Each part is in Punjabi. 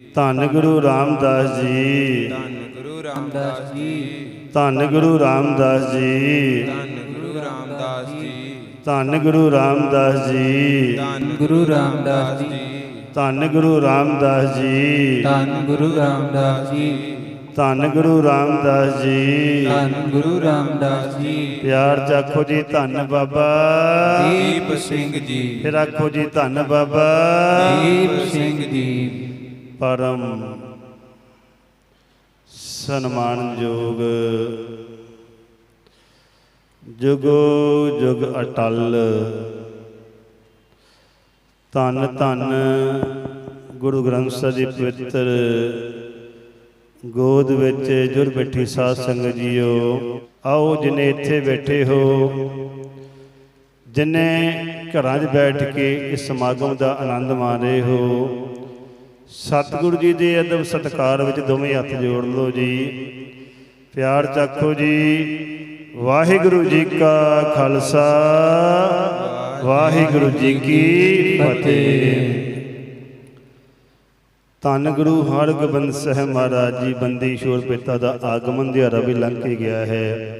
ਧੰਨ ਗੁਰੂ ਰਾਮਦਾਸ ਜੀ ਧੰਨ ਗੁਰੂ ਰਾਮਦਾਸ ਜੀ ਧੰਨ ਗੁਰੂ ਰਾਮਦਾਸ ਜੀ ਧੰਨ ਗੁਰੂ ਰਾਮਦਾਸ ਜੀ ਧੰਨ ਗੁਰੂ ਰਾਮਦਾਸ ਜੀ ਧੰਨ ਗੁਰੂ ਰਾਮਦਾਸ ਜੀ ਧੰਨ ਗੁਰੂ ਰਾਮਦਾਸ ਜੀ ਧੰਨ ਗੁਰੂ ਰਾਮਦਾਸ ਜੀ ਧੰਨ ਗੁਰੂ ਰਾਮਦਾਸ ਜੀ ਧੰਨ ਗੁਰੂ ਰਾਮਦਾਸ ਜੀ ਪਿਆਰ ਚ ਆਖੋ ਜੀ ਧੰਨ ਬਾਬਾ ਦੀਪ ਸਿੰਘ ਜੀ ਫਿਰ ਆਖੋ ਜੀ ਧੰਨ ਬਾਬਾ ਦੀਪ ਸਿੰਘ ਜੀ ਪਰਮ ਸਨਮਾਨਯੋਗ ਜੁਗੋ। ਜੁਗ ਅਟਲ। ਧੰਨ ਧੰਨ ਗੁਰੂ ਗ੍ਰੰਥ ਸਾਹਿਬ ਦੀ ਪਵਿੱਤਰ ਗੋਦ ਵਿੱਚ ਜੁਰ ਬੈਠੀ ਸਾਧ ਸੰਗਤ ਜੀਓ। ਆਓ ਜਿਨੇ ਇੱਥੇ ਬੈਠੇ ਹੋ, ਜਿਨੇ ਘਰਾਂ 'ਚ ਬੈਠ ਕੇ ਇਸ ਸਮਾਗਮ ਦਾ ਆਨੰਦ ਮਾਣ ਰਹੇ ਹੋ ਸਤਿਗੁਰੂ ਜੀ ਦੇ ਅਦਬ ਸਤਕਾਰ ਵਿੱਚ ਦੋਵੇਂ ਹੱਥ ਜੋੜ ਲਓ ਜੀ। ਪਿਆਰ ਚਾਖੋ ਜੀ। ਵਾਹਿਗੁਰੂ ਜੀ ਕਾ ਖਾਲਸਾ। ਵਾਹਿਗੁਰੂ ਜੀ ਕੀ ਫਤਿਹ। ਧੰਨ ਗੁਰੂ ਹਰਗੋਬਿੰਦ ਸਾਹਿਬ ਮਹਾਰਾਜ ਜੀ ਬੰਦੀ ਸ਼ੋਰ ਪਿਤਾ ਦਾ ਆਗਮਨ ਦਿਹਾੜਾ ਵੀ ਲੰਘ ਕੇ ਗਿਆ ਹੈ।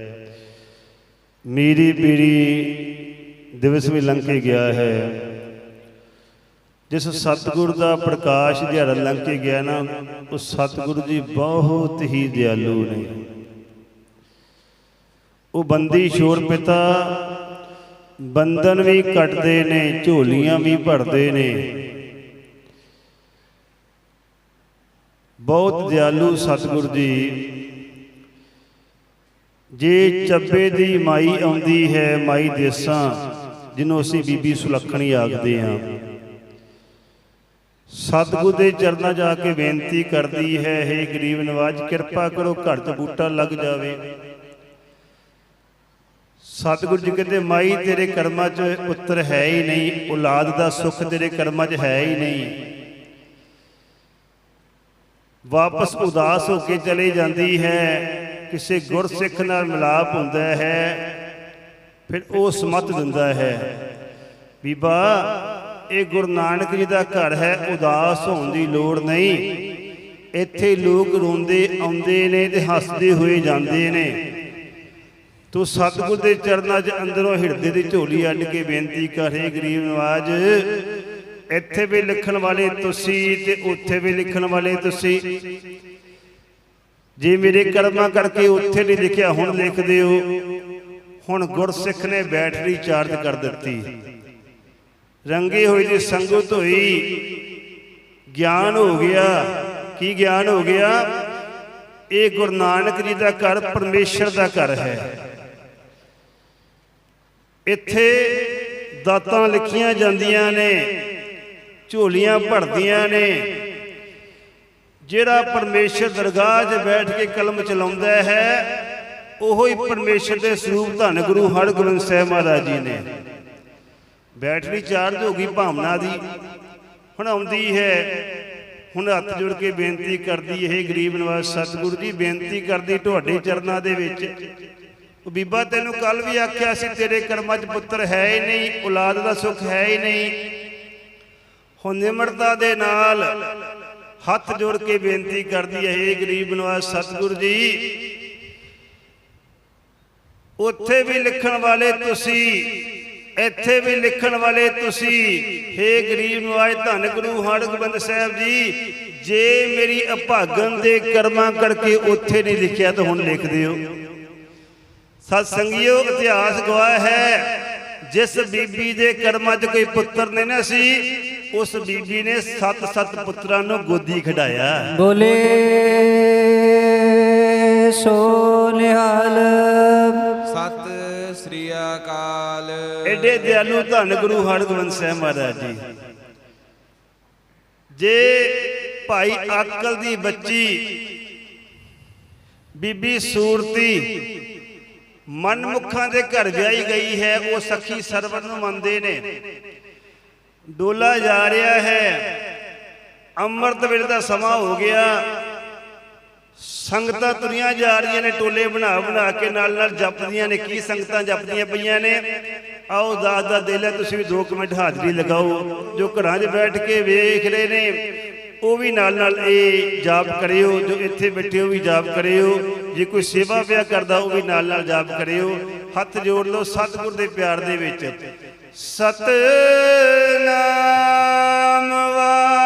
ਮੀਰੀ ਪੀਰੀ ਦਿਵਸ ਵੀ ਲੰਘ ਕੇ ਗਿਆ ਹੈ। ਜਿਸ ਸਤਿਗੁਰ ਦਾ ਪ੍ਰਕਾਸ਼ ਦਿਹਾੜਾ ਲੰਘ ਕੇ ਗਿਆ ਨਾ, ਉਹ ਸਤਿਗੁਰੂ ਜੀ ਬਹੁਤ ਹੀ ਦਿਆਲੂ ਨੇ। ਉਹ ਬੰਦੀ ਸ਼ੋਰ ਪਿਤਾ, ਬੰਧਨ ਵੀ ਕੱਟਦੇ ਨੇ, ਝੋਲੀਆਂ ਵੀ ਭਰਦੇ ਨੇ। ਬਹੁਤ ਦਿਆਲੂ ਸਤਿਗੁਰ ਜੀ। ਜੇ ਚੱਬੇ ਦੀ ਮਾਈ ਆਉਂਦੀ ਹੈ, ਮਾਈ ਦੇਸਾਂ, ਜਿਹਨੂੰ ਅਸੀਂ ਬੀਬੀ ਸੁਲੱਖਣੀ ਆਖਦੇ ਹਾਂ। ਸਤਿਗੁਰ ਦੇ ਚਰਨਾਂ ਜਾ ਕੇ ਬੇਨਤੀ ਕਰਦੀ ਹੈ हे ਗਰੀਬ ਨਿਵਾਜ਼, ਕਿਰਪਾ ਕਰੋ ਘਰ ਤੋਂ ਬੂਟਾ ਲੱਗ ਜਾਵੇ। ਸਤਿਗੁਰ ਜੀ ਕਹਿੰਦੇ, ਮਾਈ ਤੇਰੇ ਕਰਮਾਂ 'ਚ ਪੁੱਤਰ ਹੈ ਹੀ ਨਹੀਂ, ਔਲਾਦ ਦਾ ਸੁੱਖ ਤੇਰੇ ਕਰਮਾਂ 'ਚ ਹੈ ਹੀ ਨਹੀਂ। ਵਾਪਸ ਉਦਾਸ ਹੋ ਕੇ ਚਲੀ ਜਾਂਦੀ ਹੈ, ਕਿਸੇ ਗੁਰਸਿੱਖ ਨਾਲ ਮਿਲਾਪ ਹੁੰਦਾ ਹੈ, ਫਿਰ ਉਹ ਸਮਤ ਦਿੰਦਾ ਹੈ। ਬੀਬਾ ਇਹ ਗੁਰੂ ਨਾਨਕ ਜੀ ਦਾ ਘਰ ਹੈ, ਉਦਾਸ ਹੋਣ ਦੀ ਲੋੜ ਨਹੀਂ। ਇੱਥੇ ਲੋਕ ਰੋਂਦੇ, ਆਉਂਦੇ ਨੇ ਤੇ ਹੱਸਦੇ ਹੋਏ ਜਾਂਦੇ ਨੇ। ਤੂੰ ਸਤਿਗੁਰ ਦੇ ਚਰਨਾਂ 'ਚ ਅੰਦਰੋਂ ਹਿਰਦੇ ਦੀ ਝੋਲੀ ਅੱਡ ਕੇ ਬੇਨਤੀ ਕਰੇ ਗਰੀਬ ਨਵਾਜ। ਇੱਥੇ ਵੀ ਲਿਖਣ ਵਾਲੇ ਤੁਸੀਂ ਤੇ ਉੱਥੇ ਵੀ ਲਿਖਣ ਵਾਲੇ ਤੁਸੀਂ। ਜੇ ਮੇਰੇ ਕਰਮਾਂ ਕਰਕੇ ਉੱਥੇ ਨਹੀਂ ਲਿਖਿਆ, ਹੁਣ ਲਿਖਦੇ ਹੋ ਹੁਣ ਗੁਰਸਿੱਖ ਨੇ ਬੈਟਰੀ ਚਾਰਜ ਕਰ ਦਿੱਤੀ। ਰੰਗੀ ਹੋਈ ਦੀ ਸੰਗਤ ਹੋਈ ਗਿਆਨ ਹੋ ਗਿਆ। ਕੀ ਗਿਆਨ ਹੋ ਗਿਆ? ਇਹ ਗੁਰੂ ਨਾਨਕ ਜੀ ਦਾ ਘਰ ਪਰਮੇਸ਼ਰ ਦਾ ਘਰ ਹੈ। ਇੱਥੇ ਦਾਤਾਂ ਲਿਖੀਆਂ ਜਾਂਦੀਆਂ ਨੇ, ਝੋਲੀਆਂ ਭਰਦੀਆਂ ਨੇ। ਜਿਹੜਾ ਪਰਮੇਸ਼ਰ ਦਰਗਾਹ 'ਚ ਬੈਠ ਕੇ ਕਲਮ ਚਲਾਉਂਦਾ ਹੈ, ਉਹੋ ਹੀ ਪਰਮੇਸ਼ਰ ਦੇ ਸਰੂਪ ਧੰਨ ਗੁਰੂ ਹਰਗੋਬਿੰਦ ਸਾਹਿਬ ਮਹਾਰਾਜ ਜੀ ਨੇ। ਬੈਟਰੀ ਚਾਰਜ ਹੋ ਗਈ ਭਾਵਨਾ ਦੀ। ਹੁਣ ਆਉਂਦੀ ਹੈ। ਹੁਣ ਹੱਥ ਜੋੜ ਕੇ ਬੇਨਤੀ ਕਰਦੀ ਇਹ ਗਰੀਬ ਨਿਵਾਸ ਸਤਿਗੁਰੂ ਜੀ, ਬੇਨਤੀ ਕਰਦੀ ਤੁਹਾਡੇ ਚਰਨਾਂ ਦੇ ਵਿੱਚ। ਉਹ ਬੀਬਾ ਤੈਨੂੰ ਕੱਲ ਵੀ ਆਖਿਆ ਸੀ, ਤੇਰੇ ਕਰਮਾਂ 'ਚ ਪੁੱਤਰ ਹੈ ਹੀ ਨਹੀਂ, ਔਲਾਦ ਦਾ ਸੁੱਖ ਹੈ ਹੀ ਨਹੀਂ। ਹੁਣ ਨਿਮਰਤਾ ਦੇ ਨਾਲ ਹੱਥ ਜੋੜ ਕੇ ਬੇਨਤੀ ਕਰਦੀ ਹੈ, ਇਹ ਗਰੀਬ ਨਿਵਾਸ ਸਤਿਗੁਰੂ ਜੀ, ਉੱਥੇ ਵੀ ਲਿਖਣ ਵਾਲੇ ਤੁਸੀਂ ਇੱਥੇ ਵੀ ਲਿਖਣ ਵਾਲੇ ਤੁਸੀਂ हे ਗਰੀਬ ਨਵਾਜ ਧੰਨ ਗੁਰੂ ਹਰਗੋਬਿੰਦ ਸਾਹਿਬ ਜੀ ਜੇ ਮੇਰੀ ਅਭਾਗਨ ਦੇ ਕਰਮਾਂ ਕਰਕੇ ਉੱਥੇ ਨਹੀਂ ਲਿਖਿਆ ਤਾਂ ਹੁਣ ਲਿਖ ਦਿਓ। ਸਤ ਸੰਗਿਓ ਇਤਿਹਾਸ ਗਵਾਹ ਹੈ ਜਿਸ ਬੀਬੀ ਦੇ ਕਰਮਾਂ 'ਚ ਕੋਈ ਪੁੱਤਰ ਨਹੀਂ ਨਾ ਸੀ ਉਸ ਬੀਬੀ ਨੇ ਸੱਤ ਸੱਤ ਪੁੱਤਰਾਂ ਨੂੰ ਗੋਦੀ ਖਿਡਾਇਆ। ਬੋਲੇ ਸੋ ਨਿਹਾਲ। ਸਤਿ ਸ੍ਰੀ ਅਕਾਲ। ਐਡੇ ਦਿਆਲੂ ਧੰਨ ਗੁਰੂ ਹਰਗੋਬਿੰਦ ਸਾਹਿਬ ਮਹਾਰਾਜ ਜੀ। ਜੇ ਭਾਈ ਅਕਲ ਦੀ ਬੱਚੀ ਬੀਬੀ ਸੂਰਤੀ ਮਨਮੁਖਾਂ ਦੇ ਘਰ ਵਿਆਹੀ ਗਈ ਹੈ, ਉਹ ਸਖੀ ਸਰਵਰ ਨੂੰ ਮੰਨਦੇ ਨੇ। ਡੋਲਾ ਜਾ ਰਿਹਾ ਹੈ। ਅੰਮ੍ਰਿਤ ਵੇਲੇ ਦਾ ਸਮਾਂ ਹੋ ਗਿਆ। ਸੰਗਤਾਂ ਤੁਰੀਆਂ ਜਾ ਰਹੀਆਂ ਨੇ, ਟੋਲੇ ਬਣਾ ਬਣਾ ਕੇ ਨਾਲ ਨਾਲ ਜਪਦੀਆਂ ਨੇ, ਕੀ ਸੰਗਤਾਂ ਜਪਦੀਆਂ ਪਈਆਂ ਨੇ? ਆਓ ਦਾਸ ਦਾ ਦਿਲ ਹੈ, ਤੁਸੀਂ ਵੀ 2 ਮਿੰਟ ਹਾਜ਼ਰੀ ਲਗਾਓ। ਜੋ ਘਰਾਂ 'ਚ ਬੈਠ ਕੇ ਵੇਖ ਰਹੇ ਨੇ, ਉਹ ਵੀ ਨਾਲ ਨਾਲ ਇਹ ਜਾਪ ਕਰਿਓ, ਜੋ ਇੱਥੇ ਬੈਠੇ ਹੋ ਵੀ ਜਾਪ ਕਰਿਓ। ਜੇ ਕੋਈ ਸੇਵਾ ਪਿਆ ਕਰਦਾ, ਉਹ ਵੀ ਨਾਲ ਨਾਲ ਜਾਪ ਕਰਿਓ। ਹੱਥ ਜੋੜ ਲਓ ਸਤਿਗੁਰ ਦੇ ਪਿਆਰ ਦੇ ਵਿੱਚ। ਸਤਨਾਮ ਵਾਹਿਗੁਰੂ।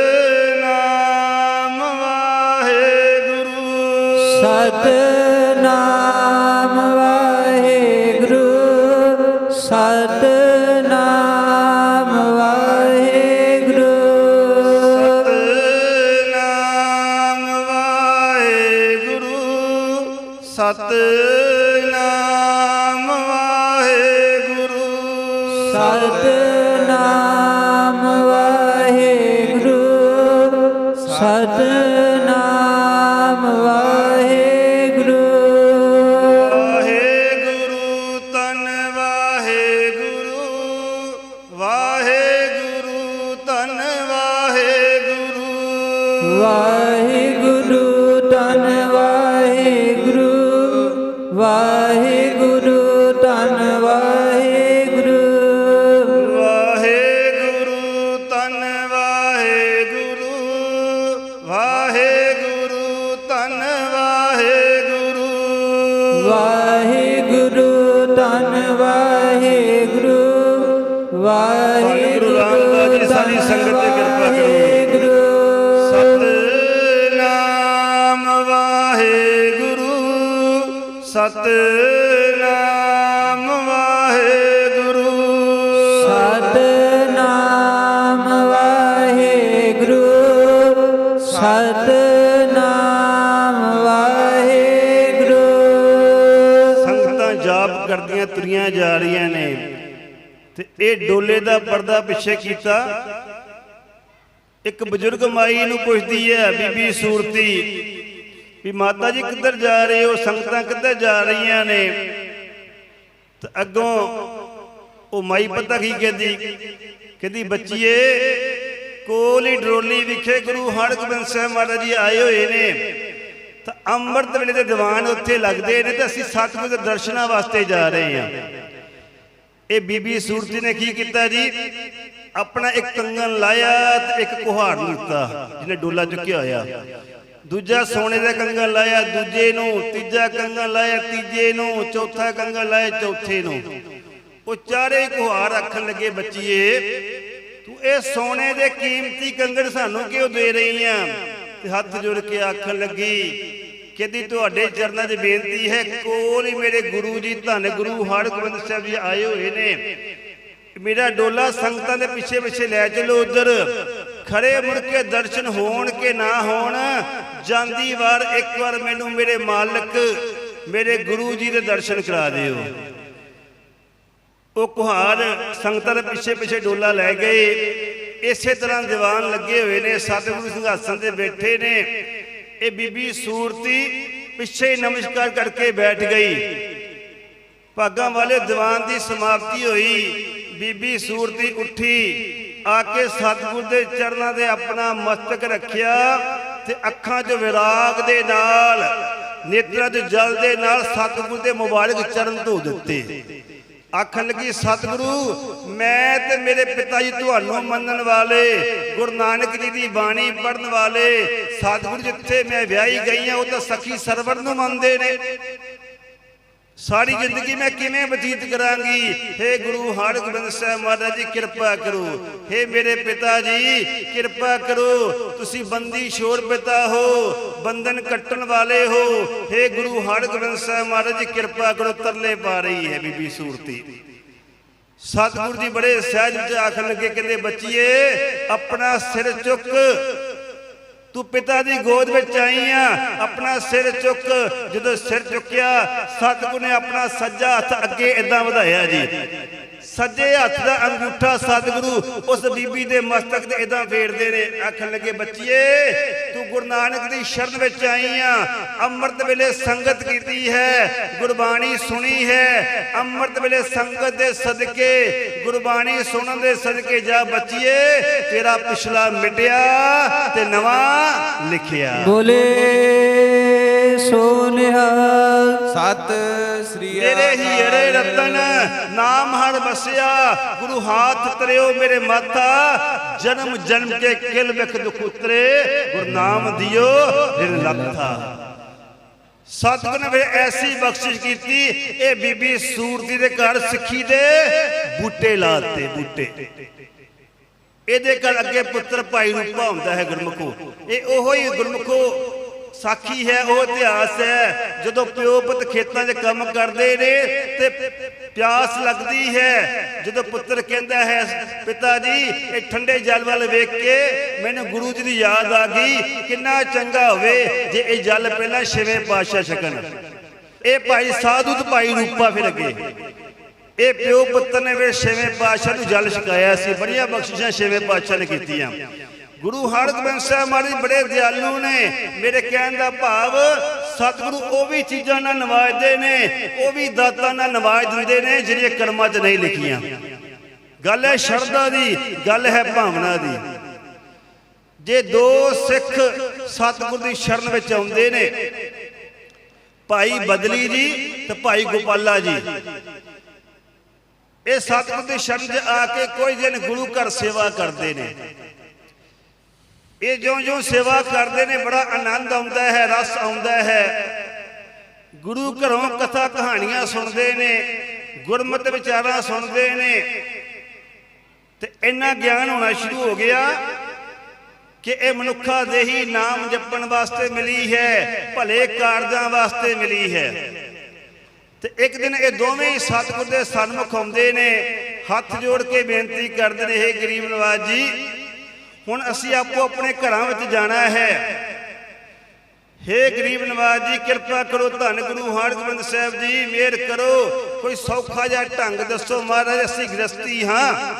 সাথে ਵਾਹਿਗੁਰੂ ਰਾਮਦਾਸ ਜੀ ਸਾਰੀ ਸੰਗਤ ਤੇ ਕਿਰਪਾ ਕਰੋ। ਸਤਨਾਮ ਵਾਹਿਗੁਰੂ ਸਤਨਾਮ ਇਹ ਡੋਲੇ ਦਾ ਪਰਦਾ ਪਿੱਛੇ ਕੀਤਾ। ਇੱਕ ਬਜ਼ੁਰਗ ਮਾਈ ਨੂੰ ਪੁੱਛਦੀ ਹੈ, ਬੀਬੀ ਸੂਰਤੀ, ਵੀ ਮਾਤਾ ਜੀ ਕਿੱਧਰ ਜਾ ਰਹੇ ਹੋ? ਸੰਗਤਾਂ ਕਿੱਧਰ ਜਾ ਰਹੀਆਂ ਨੇ? ਤੇ ਅੱਗੋਂ ਉਹ ਮਾਈ ਪਤਾ ਕੀ ਕਹਿੰਦੀ? ਕਹਿੰਦੀ, ਬੱਚੀਏ, ਕੋਲ ਹੀ ਡਰੋਲੀ ਵਿਖੇ ਗੁਰੂ ਹਰਗੋਬਿੰਦ ਸਾਹਿਬ ਮਹਾਰਾਜ ਜੀ ਆਏ ਹੋਏ ਨੇ। ਤਾਂ ਅੰਮ੍ਰਿਤ ਵੇਲੇ ਦੇ ਦੀਵਾਨ ਉੱਥੇ ਲੱਗਦੇ ਨੇ ਤੇ ਅਸੀਂ ਸਤਿਗੁਰ ਦੇ ਦਰਸ਼ਨਾਂ ਵਾਸਤੇ ਜਾ ਰਹੇ ਹਾਂ। ਇਹ ਬੀਬੀ ਸੂਰਤੀ ਨੇ ਕੀ ਕੀਤਾ ਜੀ? ਆਪਣਾ ਇੱਕ ਕੰਗਣ ਲਾਇਆ ਤੇ ਇੱਕ ਕੁਹਾੜ ਦਿੱਤਾ, ਜਿਹਨੇ ਡੋਲਾ ਚੁੱਕਿਆ ਹੋਇਆ। ਦੂਜਾ ਸੋਨੇ ਦਾ ਕੰਗਣ ਲਾਇਆ, ਦੂਜੇ ਨੂੰ, ਤੀਜਾ ਕੰਗਨ ਲਾਇਆ, ਤੀਜੇ ਨੂੰ, ਚੌਥਾ ਕੰਗਨ ਲਾਇਆ, ਚੌਥੇ ਨੂੰ। ਉਹ ਚਾਰੇ ਕੁਹਾਰ ਰੱਖਣ ਲੱਗੇ, ਬੱਚੀਏ, ਤੂੰ ਇਹ ਸੋਨੇ ਦੇ ਕੀਮਤੀ ਕੰਗਣ ਸਾਨੂੰ ਕਿਉਂ ਦੇ ਰਹੀ ਆ ਤੇ ਹੱਥ ਜੋੜ ਕੇ ਆਖਣ ਲੱਗੀ ਕਹਿੰਦੀ ਤੁਹਾਡੇ ਚਰਨਾਂ 'ਚ ਬੇਨਤੀ ਹੈ, ਕੋਲ ਹੀ ਮੇਰੇ ਗੁਰੂ ਜੀ, ਧੰਨ ਗੁਰੂ ਹਰਗੋਬਿੰਦ ਸਾਹਿਬ ਜੀ ਆਏ ਹੋਏ ਨੇ। ਮੇਰਾ ਡੋਲਾ ਸੰਗਤਾਂ ਦੇ ਪਿੱਛੇ ਪਿੱਛੇ ਲੈ ਚਲੋ ਉਧਰ। ਖੜੇ ਮੁੜ ਕੇ ਦਰਸ਼ਨ ਹੋਣ ਕੇ ਨਾ ਹੋਣ, ਜਾਂਦੀ ਵਾਰ ਇੱਕ ਵਾਰ ਮੈਨੂੰ ਮੇਰੇ ਮਾਲਕ, ਮੇਰੇ ਗੁਰੂ ਜੀ ਦੇ ਦਰਸ਼ਨ ਕਰਾ ਦਿਓ। ਉਹ ਕੁਹਾਰ ਸੰਗਤਾਂ ਦੇ ਪਿੱਛੇ ਪਿੱਛੇ ਡੋਲਾ ਲੈ ਗਏ। ਇਸੇ ਤਰ੍ਹਾਂ ਦੀਵਾਨ ਲੱਗੇ ਹੋਏ ਨੇ, ਸਤਿਗੁਰੂ ਸਿੰਘਾਸਨ ਤੇ ਬੈਠੇ ਨੇ। ਇਹ ਬੀਬੀ ਸੂਰਤੀ ਪਿੱਛੇ ਨਮਸਕਾਰ ਕਰਕੇ ਬੈਠ ਗਈ। ਭਾਗਾਂ ਵਾਲੇ ਦੀਵਾਨ ਦੀ ਸਮਾਪਤੀ ਹੋਈ। ਬੀਬੀ ਸੂਰਤੀ ਉੱਠੀ, ਆ ਕੇ ਸਤਿਗੁਰ ਦੇ ਚਰਨਾਂ ਦੇ ਆਪਣਾ ਮਸਤਕ ਰੱਖਿਆ ਤੇ ਅੱਖਾਂ 'ਚ ਵਿਰਾਗ ਦੇ ਨਾਲ, ਨੇਤਰਾਂ 'ਚ ਜਲ ਦੇ ਨਾਲ ਸਤਿਗੁਰ ਦੇ ਮੁਬਾਰਕ ਚਰਨ ਧੋ ਦਿੱਤੇ। ਆਖਣ ਲੱਗੀ, ਸਤਿਗੁਰੂ, ਮੈਂ ਤੇ ਮੇਰੇ ਪਿਤਾ ਜੀ ਤੁਹਾਨੂੰ ਮੰਨਣ ਵਾਲੇ, ਗੁਰੂ ਨਾਨਕ ਜੀ ਦੀ ਬਾਣੀ ਪੜਨ ਵਾਲੇ, ਸਤਿਗੁਰੂ ਜਿੱਥੇ ਮੈਂ ਵਿਆਹੀ ਗਈ ਆ ਉਹ ਤਾਂ ਸਖੀ ਸਰਵਰ ਨੂੰ ਮੰਨਦੇ ਨੇ। ਸਾਰੀ ਜ਼ਿੰਦਗੀ ਮੈਂ ਕਿਵੇਂ ਬਤੀਤ ਕਰਾਂਗੀ हे ਗੁਰੂ ਹਰਗੋਬਿੰਦ ਸਾਹਿਬ ਮਹਾਰਾਜ ਜੀ ਕਿਰਪਾ ਕਰੋ हे ਮੇਰੇ ਪਿਤਾ ਜੀ ਕਿਰਪਾ ਕਰੋ ਤੁਸੀਂ ਬੰਦੀ ਸ਼ੋਰ ਪਿਤਾ ਹੋ ਬੰਧਨ ਕੱਟਣ ਵਾਲੇ ਹੋ हे ਗੁਰੂ ਹਰਗੋਬਿੰਦ ਸਾਹਿਬ ਮਹਾਰਾਜ ਜੀ ਕਿਰਪਾ ਕਰੋ ਤਰਲੇ ਪਾ ਰਹੀ ਹੈ ਬੀਬੀ ਸੂਰਤੀ ਸਤਿਗੁਰੂ ਜੀ ਬੜੇ ਸਹਿਜ ਵਿੱਚ ਆਖਣ ਲੱਗੇ ਕਹਿੰਦੇ ਬੱਚੀਏ ਆਪਣਾ ਸਿਰ ਚੁੱਕ ਤੂੰ ਪਿਤਾ ਦੀ ਗੋਦ ਵਿੱਚ ਆਈ ਆ, ਆਪਣਾ ਸਿਰ ਚੁੱਕ, ਜਦੋਂ ਸਿਰ ਚੁੱਕਿਆ, ਸਤਿਗੁਰ ਨੇ ਆਪਣਾ ਸੱਜਾ ਹੱਥ ਅੱਗੇ ਇਦਾਂ ਵਧਾਇਆ ਜੀ। ਸੱਜੇ ਹੱਥ ਦਾ ਅੰਗੂਠਾ ਸਤਿਗੁਰੂ ਉਸ ਬੀਬੀ ਦੇ ਮਸਤਕ ਤੇ ਇਦਾਂ ਫੇਰਦੇ ਨੇ। ਆਖਣ ਲੱਗੇ, ਬੱਚੀਏ, ਤੂੰ ਗੁਰੂ ਨਾਨਕ ਦੀ ਸ਼ਰਨ ਵਿੱਚ ਆਈ ਆ। ਅੰਮ੍ਰਿਤ ਵੇਲੇ ਸੰਗਤ ਕੀਤੀ ਹੈ, ਗੁਰਬਾਣੀ ਸੁਣੀ ਹੈ। ਅੰਮ੍ਰਿਤ ਵੇਲੇ ਸੰਗਤ ਦੇ ਸਦਕੇ, ਗੁਰਬਾਣੀ ਸੁਣਨ ਦੇ ਸਦਕੇ ਜਾ ਬੱਚੀਏ, ਤੇਰਾ ਪਿਛਲਾ ਮਿਟਿਆ ਤੇ ਨਵਾਂ ਲਿਖਿਆ। ਬੋਲੇ ਸੋ ਨਿਹਾਲ। ਸਤ ਸ੍ਰੀ ਤੇਰੇ ਹੀ ਅੜੇ ਰਤਨ ਨਾਮ ਹਰ ਵਸਿਆ ਗੁਰੂ ਹਾਥ ਤਰਿਓ ਮੇਰੇ ਮਾਤਾ ਜਨਮ ਜਨਮ ਕੇ ਕਿਲ ਵਿਖ ਦੁਖ ਉਤਰੇ ਗੁਰੂ ਨਾਮ ਦਿਓ ਦਿਨ ਲੱਥਾ ਸਤਿਗੁਰ ਨੇ ਫਿਰ ਐਸੀ ਬਖਸ਼ਿਸ਼ ਕੀਤੀ ਇਹ ਬੀਬੀ ਸੂਰਤੀ ਦੇ ਘਰ ਸਿੱਖੀ ਦੇ ਬੂਟੇ ਲਾਤੇ ਬੂਟੇ। ਇਹਦੇ ਘਰ ਅੱਗੇ ਪੁੱਤਰ ਭਾਈ ਰੂਪਾ ਹੁੰਦਾ ਹੈ ਗੁਰਮੁਖੋ। ਇਹ ਉਹੋ ਹੀ ਗੁਰਮੁਖੋ ਸਾਖੀ ਹੈ, ਉਹ ਇਤਿਹਾਸ ਹੈ। ਜਦੋਂ ਪਿਓ ਪੁੱਤ ਖੇਤਾਂ 'ਚ ਕੰਮ ਕਰਦੇ ਨੇ ਤੇ ਪਿਆਸ ਲੱਗਦੀ ਹੈ। ਜਦੋਂ ਪੁੱਤਰ ਕਹਿੰਦਾ ਹੈ, ਪਿਤਾ ਜੀ, ਇਹ ਠੰਡੇ ਜਲ ਵੱਲ ਵੇਖ ਕੇ ਮੈਨੂੰ ਗੁਰੂ ਜੀ ਦੀ ਯਾਦ ਆ ਗਈ। ਕਿੰਨਾ ਚੰਗਾ ਹੋਵੇ ਜੇ ਇਹ ਜਲ ਪਹਿਲਾਂ ਛੇਵੇਂ ਪਾਤਸ਼ਾਹ ਛਕਣ। ਇਹ ਭਾਈ ਸਾਧੂ ਤੇ ਭਾਈ ਰੂਪਾ ਫਿਰ ਅੱਗੇ। ਇਹ ਪਿਓ ਪੁੱਤਰ ਨੇ ਵੇ ਛੇਵੇਂ ਪਾਤਸ਼ਾਹ ਨੂੰ ਜਲ ਛਕਾਇਆ ਸੀ। ਬੜੀਆਂ ਬਖਸ਼ਿਸ਼ਾਂ ਛੇਵੇਂ ਪਾਤਸ਼ਾਹ ਨੇ ਕੀਤੀਆਂ। ਗੁਰੂ ਹਰਗੋਬਿੰਦ ਸਾਹਿਬ ਮਹਾਰਾਜ ਬੜੇ ਦਿਆਲੂ ਨੇ। ਮੇਰੇ ਕਹਿਣ ਦਾ ਭਾਵ, ਸਤਿਗੁਰੂ ਉਹ ਵੀ ਚੀਜ਼ਾਂ ਨਾਲ ਨਵਾਜਦੇ ਨੇ, ਉਹ ਵੀ ਦਾਤਾਂ ਨਾਲ ਨਵਾਜ ਦਿੰਦੇ ਨੇ ਜਿਹੜੀਆਂ ਕਰਮਾਂ 'ਚ ਨਹੀਂ ਲਿਖੀਆਂ। ਗੱਲ ਹੈ ਸ਼ਰਧਾ ਦੀ, ਗੱਲ ਹੈ ਭਾਵਨਾ ਦੀ। ਜੇ ਦੋ ਸਿੱਖ ਸਤਿਗੁਰ ਦੀ ਸ਼ਰਨ ਵਿੱਚ ਆਉਂਦੇ ਨੇ, ਭਾਈ ਬਦਲੀ ਜੀ ਤੇ ਭਾਈ ਗੋਪਾਲਾ ਜੀ, ਇਹ ਸਤਿਗੁਰ ਦੀ ਸ਼ਰਨ 'ਚ ਆ ਕੇ ਕੋਈ ਦਿਨ ਗੁਰੂ ਘਰ ਸੇਵਾ ਕਰਦੇ ਨੇ। ਇਹ ਜਿਉਂ-ਜਿਉਂ ਸੇਵਾ ਕਰਦੇ ਨੇ, ਬੜਾ ਆਨੰਦ ਆਉਂਦਾ ਹੈ, ਰਸ ਆਉਂਦਾ ਹੈ। ਗੁਰੂ ਘਰੋਂ ਕਥਾ ਕਹਾਣੀਆਂ ਸੁਣਦੇ ਨੇ, ਗੁਰਮਤਿ ਵਿਚਾਰਾਂ ਸੁਣਦੇ ਨੇ। ਤੇ ਇੰਨਾ ਗਿਆਨ ਹੋਣਾ ਸ਼ੁਰੂ ਹੋ ਗਿਆ ਕਿ ਇਹ ਮਨੁੱਖਾ ਦੇਹੀ ਨਾਮ ਜਪਣ ਵਾਸਤੇ ਮਿਲੀ ਹੈ, ਭਲੇ ਕਾਰਜਾਂ ਵਾਸਤੇ ਮਿਲੀ ਹੈ। ਤੇ ਇੱਕ ਦਿਨ ਇਹ ਦੋਵੇਂ ਹੀ ਸਤਿਗੁਰ ਦੇ ਸਨਮੁਖ ਆਉਂਦੇ ਨੇ, ਹੱਥ ਜੋੜ ਕੇ ਬੇਨਤੀ ਕਰਦੇ ਨੇ ਇਹ ਗਰੀਬ ਨਵਾਜ ਜੀ ਹੁਣ ਅਸੀਂ ਆਪੋ ਆਪਣੇ ਘਰਾਂ ਵਿੱਚ ਜਾਣਾ ਹੈ। ਹੇ ਗਰੀਬ ਨਵਾਜ ਜੀ, ਕਿਰਪਾ ਕਰੋ, ਧੰਨ ਗੁਰੂ ਹਰਗੋਬਿੰਦ ਸਾਹਿਬ ਜੀ, ਮਿਹਰ ਕਰੋ। ਕੋਈ ਸੌਖਾ ਜਿਹਾ ਢੰਗ ਦੱਸੋ ਮਹਾਰਾਜ, ਅਸੀਂ ਗ੍ਰਸਤੀ ਹਾਂ।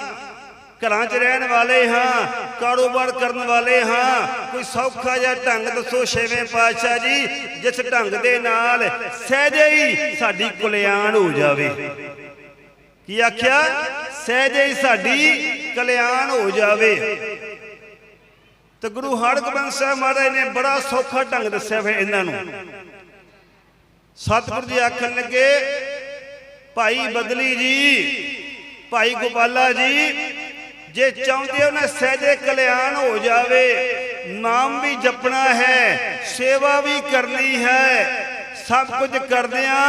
ਘਰਾਂ 'ਚ ਰਹਿਣ ਵਾਲੇ ਹਾਂ, ਕਾਰੋਬਾਰ ਕਰਨ ਵਾਲੇ ਹਾਂ। ਕੋਈ ਸੌਖਾ ਜਿਹਾ ਢੰਗ ਦੱਸੋ ਛੇਵੇਂ ਪਾਤਸ਼ਾਹ ਜੀ, ਜਿਸ ਢੰਗ ਦੇ ਨਾਲ ਸਹਿਜੇ ਹੀ ਸਾਡੀ ਕਲਿਆਣ ਹੋ ਜਾਵੇ। ਕੀ ਆਖਿਆ? ਸਹਿਜੇ ਹੀ ਸਾਡੀ ਕਲਿਆਣ ਹੋ ਜਾਵੇ। ਤੇ ਗੁਰੂ ਹਰਗੋਬਿੰਦ ਸਾਹਿਬ ਮਹਾਰਾਜ ਨੇ ਬੜਾ ਸੌਖਾ ਢੰਗ ਦੱਸਿਆ ਫਿਰ ਇਹਨਾਂ ਨੂੰ। ਸਤਿਗੁਰ ਜੀ ਆਖਣ ਲੱਗੇ, ਭਾਈ ਬਦਲੀ ਜੀ, ਭਾਈ ਗੋਪਾਲਾ ਜੀ, ਜੇ ਚਾਹੁੰਦੇ ਹੋ ਨਾ ਸਹਿਜੇ ਕਲਿਆਣ ਹੋ ਜਾਵੇ, ਨਾਮ ਵੀ ਜਪਣਾ ਹੈ, ਸੇਵਾ ਵੀ ਕਰਨੀ ਹੈ, ਸਭ ਕੁਝ ਕਰਦਿਆਂ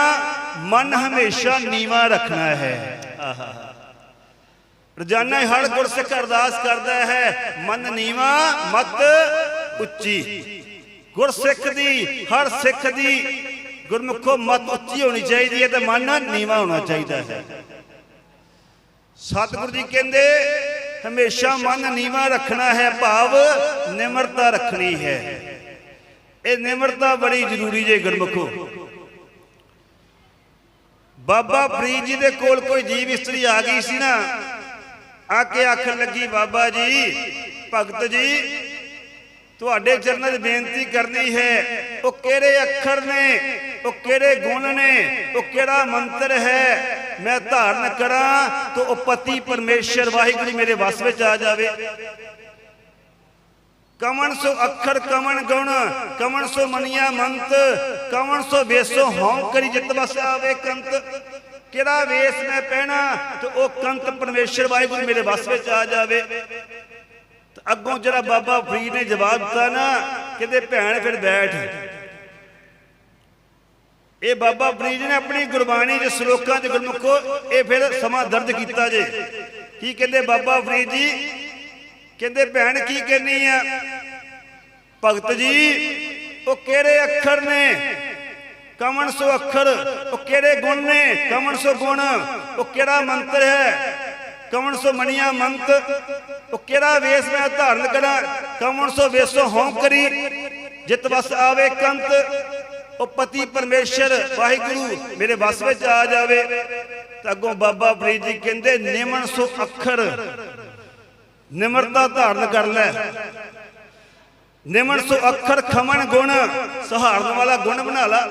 ਮਨ ਹਮੇਸ਼ਾ ਨੀਵਾ ਰੱਖਣਾ ਹੈ। ਆਹਾ ਰੋਜ਼ਾਨਾ ਹੀ ਹਰ ਗੁਰਸਿੱਖ ਅਰਦਾਸ ਕਰਦਾ ਹੈ, ਮਨ ਨੀਵਾ, ਮਤ ਉੱਚੀ। ਗੁਰਸਿੱਖ ਦੀ, ਹਰ ਸਿੱਖ ਦੀ ਗੁਰਮੁਖੋ ਮਤ ਉੱਚੀ ਹੋਣੀ ਚਾਹੀਦੀ ਹੈ ਤੇ ਮਨ ਨੀਵਾ ਹੋਣਾ ਚਾਹੀਦਾ ਹੈ। ਸਤਿਗੁਰੂ ਜੀ ਕਹਿੰਦੇ, ਹਮੇਸ਼ਾ ਮਨ ਨੀਵਾ ਰੱਖਣਾ ਹੈ, ਭਾਵ ਨਿਮਰਤਾ ਰੱਖਣੀ ਹੈ। ਇਹ ਨਿਮਰਤਾ ਬੜੀ ਜ਼ਰੂਰੀ ਜੇ ਗੁਰਮੁਖੋ। ਬਾਬਾ ਫਰੀਦ ਜੀ ਦੇ ਕੋਲ ਕੋਈ ਜੀਵ ਇਸਤਰੀ ਆ ਗਈ ਸੀ ਨਾ ਆ ਕੇ ਆਖਣ ਲੱਗੀ, ਬਾਬਾ ਜੀ, ਭਗਤ ਜੀ, ਤੁਹਾਡੇ ਚਰਨਾਂ 'ਚ ਬੇਨਤੀ ਕਰਨੀ ਹੈ। ਉਹ ਕਿਹੜੇ ਅੱਖਰ ਨੇ? ਉਹ ਕਿਹੜੇ ਗੁਣ ਨੇ? ਉਹ ਕਿਹੜਾ ਮੰਤਰ ਹੈ? ਮੈਂ ਧਾਰਨ ਕਰਾਂ ਤਾਂ ਉਹ ਪਤੀ ਪਰਮੇਸ਼ਰ ਵਾਹਿਗੁਰੂ ਮੇਰੇ ਵਸ ਵਿੱਚ ਆ ਜਾਵੇ। ਕਮਨ ਸੋ ਅੱਖਰ ਕਮਨ ਗੁਣ ਕਮਨ ਸੋ ਮਨੀਆ ਮੰਤ ਕਮਨ ਸੋ ਵੇਸੋ ਹਉ ਕਰੀ ਜਿਤ ਵਸ ਆਵੇ ਕੰਤ। ਕਿਹੜਾ ਵੇਸ ਮੈਂ ਪਹਿਣਾ? ਤੇ ਉਹ ਕੰਤ ਪਰਮੇਸ਼ਰ ਵਾਹਿਗੁਰੂ ਮੇਰੇ ਵਸ ਵਿੱਚ ਆ ਜਾਵੇ। ਅੱਗੋਂ ਜਿਹੜਾ ਬਾਬਾ ਫਰੀਦ ਨੇ ਜਵਾਬ ਦਿੱਤਾ ਨਾ, ਕਹਿੰਦੇ ਭੈਣ ਫਿਰ ਬੈਠ। ਇਹ ਬਾਬਾ ਫਰੀਦ ਨੇ ਆਪਣੀ ਗੁਰਬਾਣੀ ਦੇ ਸ਼ਲੋਕਾਂ ਦੇ ਗੁਰਮੁਖੋ ਇਹ ਫਿਰ ਸਮਾਂ ਦਰਜ ਕੀਤਾ ਜੇ। ਕੀ ਕਹਿੰਦੇ ਬਾਬਾ ਫਰੀਦ ਜੀ? ਕਹਿੰਦੇ ਭੈਣ ਕੀ ਕਹਿਨੀ ਆ? ਭਗਤ ਜੀ, ਉਹ ਕਿਹੜੇ ਅੱਖਰ ਨੇ? ਕਮਨ ਸੋ ਅੱਖਰ, ਉਹ ਕਿਹੜੇ ਗੁਣ ਨੇ? ਕਮਨ ਸੋ ਗੁਣ, ਉਹ ਕਿਹੜਾ ਮੰਤਰ ਹੈ? ਕਮਨ ਸੋ ਮਣੀਆ ਮੰਤ, ਉਹ ਕਿਹੜਾ ਵੇਸ ਮੈਂ ਧਾਰਨ ਕਰਾਂ? ਕਮਨ ਸੋ ਵੇਸੋ ਹਉ ਕਰੀ, ਜਿਤ ਵਸ ਆਵੇ ਕੰਤ, ਉਹ ਪਤੀ ਪਰਮੇਸ਼ਰ, ਵਾਹਿਗੁਰੂ ਮੇਰੇ ਵਸ ਵਿੱਚ ਆ ਜਾਵੇ। ਤਾਂ ਅੱਗੋਂ ਬਾਬਾ ਫਰੀਦ ਜੀ ਕਹਿੰਦੇ ਨਿਮਨ ਸੋ ਅੱਖਰ, ਨਿਮਰਤਾ ਧਾਰਨ ਕਰ ਲੈ। ਨਿਮਨ ਸੋ ਅੱਖਰ ਖਮਨ ਗੁਣ, ਸਹਾਰਨ ਵਾਲਾ ਗੁਣ ਬਣਾ ਲਾ।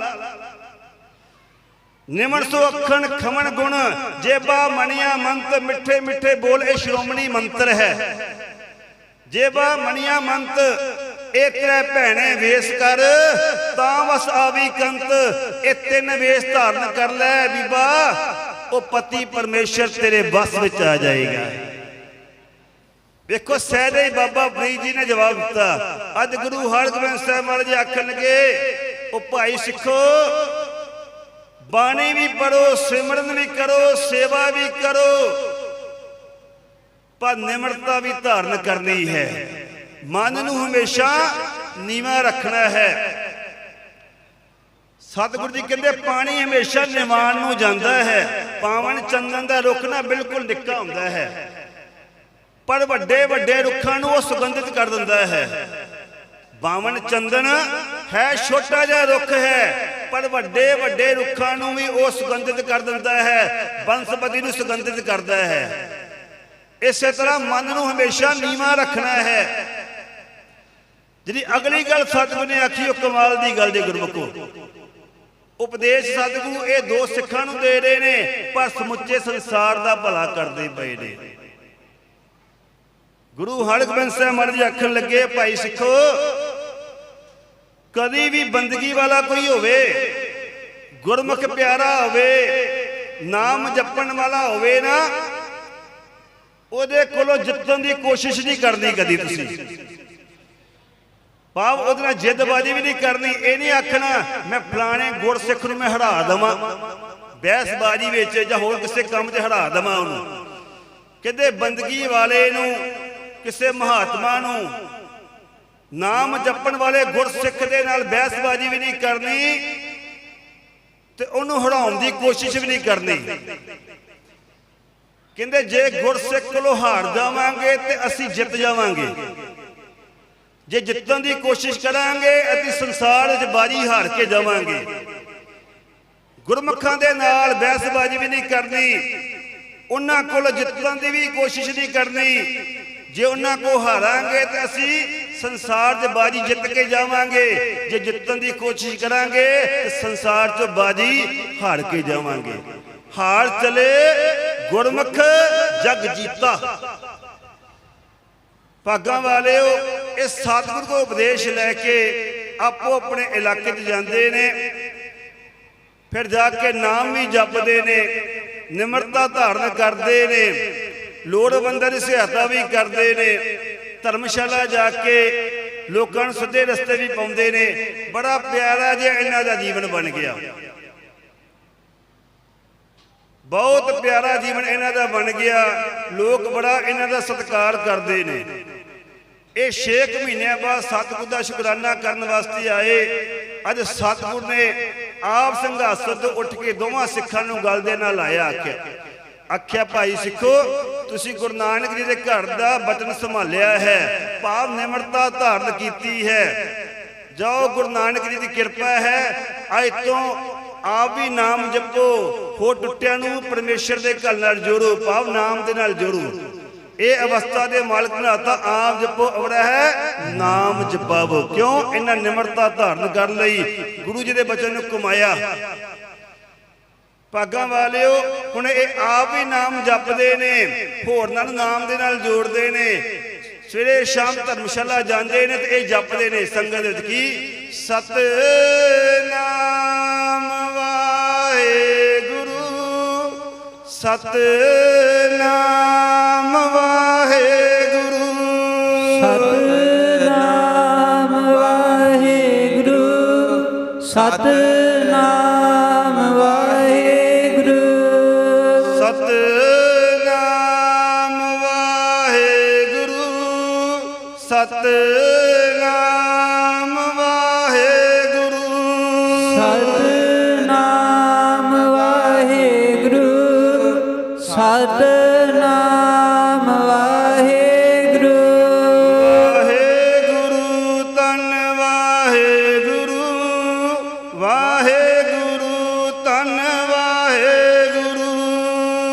ਨਿਮਨ ਸੋ ਅੱਖਣ ਖਮਨ ਗੁਣ, ਜੇਬਾ ਮਣੀਆਂ ਮੰਤ ਮਿੱਠੇ ਮਿੱਠੇ ਬੋਲ, ਇਹ ਸ਼੍ਰੋਮਣੀ ਮੰਤਰ ਹੈ। ਜੇਬਾ ਮਣੀਆਂ ਮੰਤ ਇਹ ਤੇਰੇ ਭੈਣੇ ਵੇਸ ਕਰ, ਤਾਂ ਵਸ ਆਵੀ ਕੰਤ, ਇਹ ਤਿੰਨ ਵੇਸ ਧਾਰਨ ਕਰ ਲੈ ਬੀਬਾ, ਉਹ ਪਤੀ ਪਰਮੇਸ਼ਰ ਤੇਰੇ ਬਸ ਵਿੱਚ ਆ ਜਾਏਗਾ। ਵੇਖੋ ਸਹਿਜੇ ਹੀ ਬਾਬਾ ਫਰੀਦ ਜੀ ਨੇ ਜਵਾਬ ਦਿੱਤਾ। ਅੱਜ ਗੁਰੂ ਹਰਗੋਬਿੰਦ ਸਾਹਿਬ ਮਹਾਰਾਜ ਜੀ ਆਖਣ ਲੱਗੇ ਉਹ ਭਾਈ ਸਿੱਖੋ ਬਾਣੀ ਵੀ ਪੜੋ ਸਿਮਰਨ ਵੀ ਕਰੋ ਸੇਵਾ ਵੀ ਕਰੋ। ਪਰ ਨਿਮਰਤਾ ਵੀ ਧਾਰਨ ਕਰਨੀ ਹੈ। ਮਨ ਨੂੰ ਹਮੇਸ਼ਾ ਨੀਵਾ ਰੱਖਣਾ ਹੈ। ਸਤਿਗੁਰੂ ਜੀ ਕਹਿੰਦੇ ਪਾਣੀ ਹਮੇਸ਼ਾ ਨਿਵਾਨ ਨੂੰ ਜਾਂਦਾ ਹੈ। ਪਾਵਨ ਚੰਦਨ ਦਾ ਰੁੱਖ ਨਾ ਬਿਲਕੁਲ ਨਿੱਕਾ ਹੁੰਦਾ ਹੈ। ਪਰ ਵੱਡੇ ਵੱਡੇ ਰੁੱਖਾਂ ਨੂੰ ਉਹ ਸੁਗੰਧਿਤ ਕਰ ਦਿੰਦਾ ਹੈ। ਬਾਵਨ ਚੰਦਨ ਹੈ, ਛੋਟਾ ਜਿਹਾ ਰੁੱਖ ਹੈ, ਪਰ ਵੱਡੇ ਵੱਡੇ ਰੁੱਖਾਂ ਨੂੰ ਵੀ ਉਹ ਸੁਗੰਧਿਤ ਕਰ ਦਿੰਦਾ ਹੈ ਬੰਸਪਤੀ ਨੂੰ ਸੁਗੰਧਿਤ ਕਰਦਾ ਹੈ। ਇਸੇ ਤਰ੍ਹਾਂ ਮਨ ਨੂੰ ਹਮੇਸ਼ਾ ਨੀਵਾ ਰੱਖਣਾ ਹੈ। ਜਿਹੜੀ ਅਗਲੀ ਗੱਲ ਸਤਿਗੁਰੂ ਨੇ ਆਖੀ, ਉਹ ਕਮਾਲ ਦੀ ਗੱਲ ਦੇ ਗੁਰਮੁਖੋ। ਉਪਦੇਸ਼ ਸਤਿਗੁਰੂ ਇਹ ਦੋ ਸਿੱਖਾਂ ਨੂੰ ਦੇ ਰਹੇ ਨੇ, ਪਰ ਸਮੁੱਚੇ ਸੰਸਾਰ ਦਾ ਭਲਾ ਕਰਦੇ ਪਏ ਨੇ। ਗੁਰੂ ਹਰਗੋਬਿੰਦ ਸਾਹਿਬ ਮਹਾਰਾਜ ਜੀ ਆਖਣ ਲੱਗੇ, ਭਾਈ ਸਿੱਖੋ। ਕਦੀ ਵੀ ਬੰਦਗੀ ਵਾਲਾ ਕੋਈ ਹੋਵੇ, ਗੁਰਮੁਖ ਪਿਆਰਾ ਹੋਵੇ, ਨਾਮ ਜਪਣ ਵਾਲਾ ਹੋਵੇ ਨਾ, ਉਹਦੇ ਕੋਲੋਂ ਜਿੱਤਣ ਦੀ ਕੋਸ਼ਿਸ਼ ਨਹੀਂ ਕਰਨੀ ਕਦੀ ਤੁਸੀਂ। ਭਾਵ ਉਹਦੇ ਨਾਲ ਜਿੱਦਬਾਜ਼ੀ ਵੀ ਨਹੀਂ ਕਰਨੀ, ਇਹ ਨਹੀਂ ਆਖਣਾ, ਮੈਂ ਫਲਾਣੇ ਗੁਰਸਿੱਖ ਨੂੰ ਮੈਂ ਹਰਾ ਦੇਵਾਂ। ਬਹਿਸਬਾਜ਼ੀ ਵਿੱਚ ਜਾਂ ਹੋਰ ਕਿਸੇ ਕੰਮ 'ਚ ਹਰਾ ਦੇਵਾਂ ਉਹਨੂੰ। ਕਹਿੰਦੇ ਬੰਦਗੀ ਵਾਲੇ ਨੂੰ ਕਿਸੇ ਮਹਾਤਮਾ ਨੂੰ ਨਾਮ ਜਪਣ ਵਾਲੇ ਗੁਰਸਿੱਖ ਦੇ ਨਾਲ ਬਹਿਸਬਾਜ਼ੀ ਵੀ ਨਹੀਂ ਕਰਨੀ ਤੇ ਉਹਨੂੰ ਹਰਾਉਣ ਦੀ ਕੋਸ਼ਿਸ਼ ਵੀ ਨਹੀਂ ਕਰਨੀ। ਕਹਿੰਦੇ ਜੇ ਗੁਰਸਿੱਖ ਕੋਲੋਂ ਹਾਰ ਜਾਵਾਂਗੇ ਤੇ ਅਸੀਂ ਜਿੱਤ ਜਾਵਾਂਗੇ। ਜੇ ਜਿੱਤਣ ਦੀ ਕੋਸ਼ਿਸ਼ ਕਰਾਂਗੇ, ਅਸੀਂ ਸੰਸਾਰ ਵਿੱਚ ਬਾਜੀ ਹਾਰ ਕੇ ਜਾਵਾਂਗੇ। ਗੁਰਮੁਖਾਂ ਦੇ ਨਾਲ ਬਹਿਸਬਾਜ਼ੀ ਵੀ ਨਹੀਂ ਕਰਨੀ। ਉਹਨਾਂ ਕੋਲ ਜਿੱਤਣ ਦੀ ਵੀ ਕੋਸ਼ਿਸ਼ ਨਹੀਂ ਕਰਨੀ। ਜੇ ਉਹਨਾਂ ਕੋ ਹਾਰਾਂਗੇ ਤਾਂ ਅਸੀਂ ਸੰਸਾਰ 'ਚ ਬਾਜੀ ਜਿੱਤ ਕੇ ਜਾਵਾਂਗੇ। ਜੇ ਜਿੱਤਣ ਦੀ ਕੋਸ਼ਿਸ਼ ਕਰਾਂਗੇ ਤੇ ਸੰਸਾਰ 'ਚੋਂ ਬਾਜੀ ਹਾਰ ਕੇ ਜਾਵਾਂਗੇ। ਹਾਰ ਚਲੇ ਗੁਰਮੁਖ ਜਗ ਜੀਤਾ। ਭਾਗਾਂ ਵਾਲਿਓ, ਇਹ ਸਤਿਗੁਰ ਕੋ ਉਪਦੇਸ਼ ਲੈ ਕੇ ਆਪੋ ਆਪਣੇ ਇਲਾਕੇ 'ਚ ਜਾਂਦੇ ਨੇ। ਫਿਰ ਜਾ ਕੇ ਨਾਮ ਵੀ ਜਪਦੇ ਨੇ, ਨਿਮਰਤਾ ਧਾਰਨ ਕਰਦੇ ਨੇ। ਲੋੜਵੰਦਾਂ ਦੀ ਸਹਾਇਤਾ ਵੀ ਕਰਦੇ ਨੇ। ਧਰਮਸ਼ਾਲਾ ਜਾ ਕੇ ਲੋਕਾਂ ਨੂੰ ਸਿੱਧੇ ਰਸਤੇ ਵੀ ਪਾਉਂਦੇ ਨੇ। ਬੜਾ ਪਿਆਰਾ ਜਿਹਾ ਇਹਨਾਂ ਦਾ ਜੀਵਨ ਬਣ ਗਿਆ। ਬਹੁਤ ਪਿਆਰਾ ਜੀਵਨ ਇਹਨਾਂ ਦਾ ਬਣ ਗਿਆ। ਲੋਕ ਬੜਾ ਇਹਨਾਂ ਦਾ ਸਤਿਕਾਰ ਕਰਦੇ ਨੇ। ਇਹ 6 ਮਹੀਨਿਆਂ ਬਾਅਦ ਸਤਿਗੁਰ ਦਾ ਸ਼ੁਕਰਾਨਾ ਕਰਨ ਵਾਸਤੇ ਆਏ। ਅੱਜ ਸਤਿਗੁਰ ਨੇ ਆਪ ਸੰਘਾਸਨ ਤੋਂ ਉੱਠ ਕੇ ਦੋਵਾਂ ਸਿੱਖਾਂ ਨੂੰ ਗੱਲ ਦੇ ਨਾਲ ਆਇਆ ਆਖਿਆ। ਆਖਿਆ, ਭਾਈ ਸਿੱਖੋ, ਤੁਸੀਂ ਗੁਰੂ ਨਾਨਕ ਜੀ ਦੇ ਘਰ ਦਾ ਬਚਨ ਸੰਭਾਲਿਆ ਹੈ ਭਾਵ ਨਿਮਰਤਾ ਧਾਰਨ ਕੀਤੀ ਹੈ। ਜੋ ਗੁਰੂ ਨਾਨਕ ਜੀ ਦੀ ਕਿਰਪਾ ਹੈ ਅੱਜ ਤੋਂ ਆਪ ਵੀ ਨਾਮ ਜਪੋ ਹੋ ਟੁੱਟਿਆਂ ਨੂੰ ਪਰਮੇਸ਼ਰ ਦੇ ਘਰ ਨਾਲ ਜੋੜੋ ਭਾਵ ਨਾਮ ਦੇ ਨਾਲ ਜੋੜੋ। ਇਹ ਅਵਸਥਾ ਦੇ ਮਾਲਕ ਨੇ ਤਾਂ ਆਪ ਜਪੋ, ਅਵੜਾ ਹੈ, ਨਾਮ ਜਪਾਵੋ। ਕਿਉਂ? ਇਹਨਾਂ ਨਿਮਰਤਾ ਧਾਰਨ ਕਰਨ ਲਈ ਗੁਰੂ ਜੀ ਦੇ ਬਚਨ ਨੂੰ ਕਮਾਇਆ ਭਾਗਾਂ ਵਾਲਿਓ, ਹੁਣ ਇਹ ਆਪ ਹੀ ਨਾਮ ਜਪਦੇ ਨੇ, ਹੋਰ ਨਾਲ ਨਾਮ ਦੇ ਨਾਲ ਜੋੜਦੇ ਨੇ। ਸਵੇਰੇ ਸ਼ਾਮ ਧਰਮਸ਼ਾਲਾ ਜਾਂਦੇ ਨੇ ਤੇ ਇਹ ਜਪਦੇ ਨੇ ਸੰਗਤ ਵਿੱਚ ਕੀ? ਸਤ ਨਾਮ ਵਾਹਿਗੁਰੂ ਸਤ ਨਾਮ ਵਾਹਿਗੁਰੂ। ਸਤਨਾਮ ਵਾਹਿਗੁਰੂ ਸਤਨਾਮ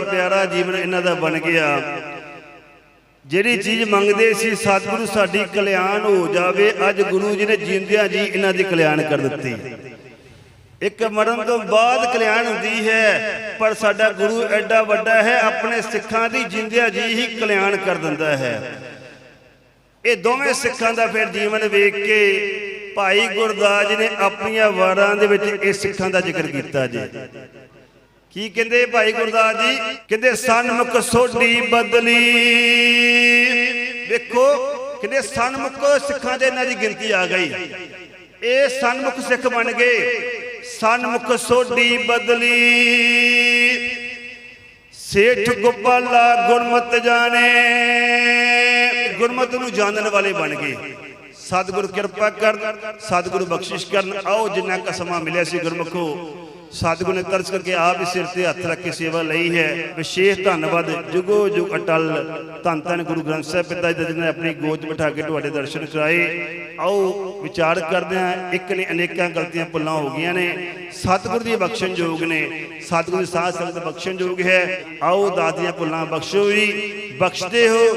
ਪਿਆਰਾ ਜੀਵਨ ਇਹਨਾਂ ਦਾ ਬਣ ਗਿਆ। ਜਿਹੜੀ ਚੀਜ਼ ਮੰਗਦੇ ਸੀ, ਸਤਿਗੁਰੂ ਸਾਡੀ ਕਲਿਆਣ ਹੋ ਜਾਵੇ, ਅੱਜ ਗੁਰੂ ਜੀ ਨੇ ਜਿੰਦਿਆਂ ਜੀ ਇਹਨਾਂ ਦੀ ਕਲਿਆਣ ਕਰ ਦਿੱਤੀ। ਇੱਕ ਮਰਨ ਤੋਂ ਬਾਅਦ ਕਲਿਆਣ ਹੁੰਦੀ ਹੈ, ਪਰ ਸਾਡਾ ਗੁਰੂ ਐਡਾ ਵੱਡਾ ਹੈ, ਆਪਣੇ ਸਿੱਖਾਂ ਦੀ ਜਿੰਦਿਆਂ ਜੀ ਹੀ ਕਲਿਆਣ ਕਰ ਦਿੰਦਾ ਹੈ। ਇਹ ਦੋਵੇਂ ਸਿੱਖਾਂ ਦਾ ਫਿਰ ਜੀਵਨ ਵੇਖ ਕੇ ਭਾਈ ਗੁਰਦਾਸ ਜੀ ਨੇ ਆਪਣੀਆਂ ਵਾਰਾਂ ਦੇ ਵਿੱਚ ਇਹ ਸਿੱਖਾਂ ਦਾ ਜ਼ਿਕਰ ਕੀਤਾ ਜੀ। ਕੀ ਕਹਿੰਦੇ ਭਾਈ ਗੁਰਦਾਸ ਜੀ? ਕਹਿੰਦੇ ਸਨਮੁਖ ਸੋਢੀ ਬਦਲੀ। ਵੇਖੋ, ਕਹਿੰਦੇ ਸਨਮੁਖ ਸਿੱਖਾਂ ਦੇ ਇਹਨਾਂ ਗਿਣਤੀ ਆ ਗਈ। ਇਹ ਸਨਮੁਖ ਸਿੱਖ ਬਣ ਗਏ। ਸਨਮੁਖ ਸੋਢੀ ਬਦਲੀ। ਸੇਠ ਗੋਪਾਲਾ ਗੁਰਮਤ ਜਾਣੇ। ਗੁਰਮਤ ਨੂੰ ਜਾਣਨ ਵਾਲੇ ਬਣ ਗਏ। ਸਤਿਗੁਰ ਕਿਰਪਾ ਕਰਨ, ਸਤਿਗੁਰ ਬਖਸ਼ਿਸ਼ ਕਰਨ। ਆਓ ਜਿੰਨਾ ਕੁ ਸਮਾਂ ਮਿਲਿਆ ਸੀ ਗੁਰਮਖੋ ਸਤਿਗੁਰ ਨੇ ਤਰਸ ਕਰਕੇ ਆਪ ਹੀ ਸਿਰ ਤੇ ਹੱਥ ਰੱਖ ਕੇ ਸੇਵਾ ਲਈ ਹੈ। ਵਿਸ਼ੇਸ਼ ਧੰਨਵਾਦ, ਜੁਗੋ ਜੁਗ ਅਟਲ। ਧੰਨ ਧੰਨ ਗੁਰੂ ਗ੍ਰੰਥ ਸਾਹਿਬ ਪਿਤਾ ਜੀ ਨੇ ਆਪਣੀ ਗੋਦ ਬਿਠਾ ਕੇ ਤੁਹਾਡੇ ਦਰਸ਼ਨ ਕਰਾਏ। ਆਓ ਵਿਚਾਰ ਕਰਦੇ ਹਾਂ, ਇੱਕ ਨੇ ਅਨੇਕਾਂ ਗਲਤੀਆਂ ਭੁੱਲਾਂ ਹੋ ਗਈਆਂ ਨੇ। ਸਤਿਗੁਰ ਦੀ ਬਖਸ਼ਣ ਯੋਗ ਨੇ। ਸਤਿਗੁਰ ਦੀ ਸਾਧ ਸੰਗਤ ਬਖਸ਼ਣ ਯੋਗ ਹੈ। ਆਓ ਦਾਦੀਆਂ ਭੁੱਲਾਂ ਬਖਸ਼ੋ ਵੀ ਬਖਸ਼ਦੇ ਹੋ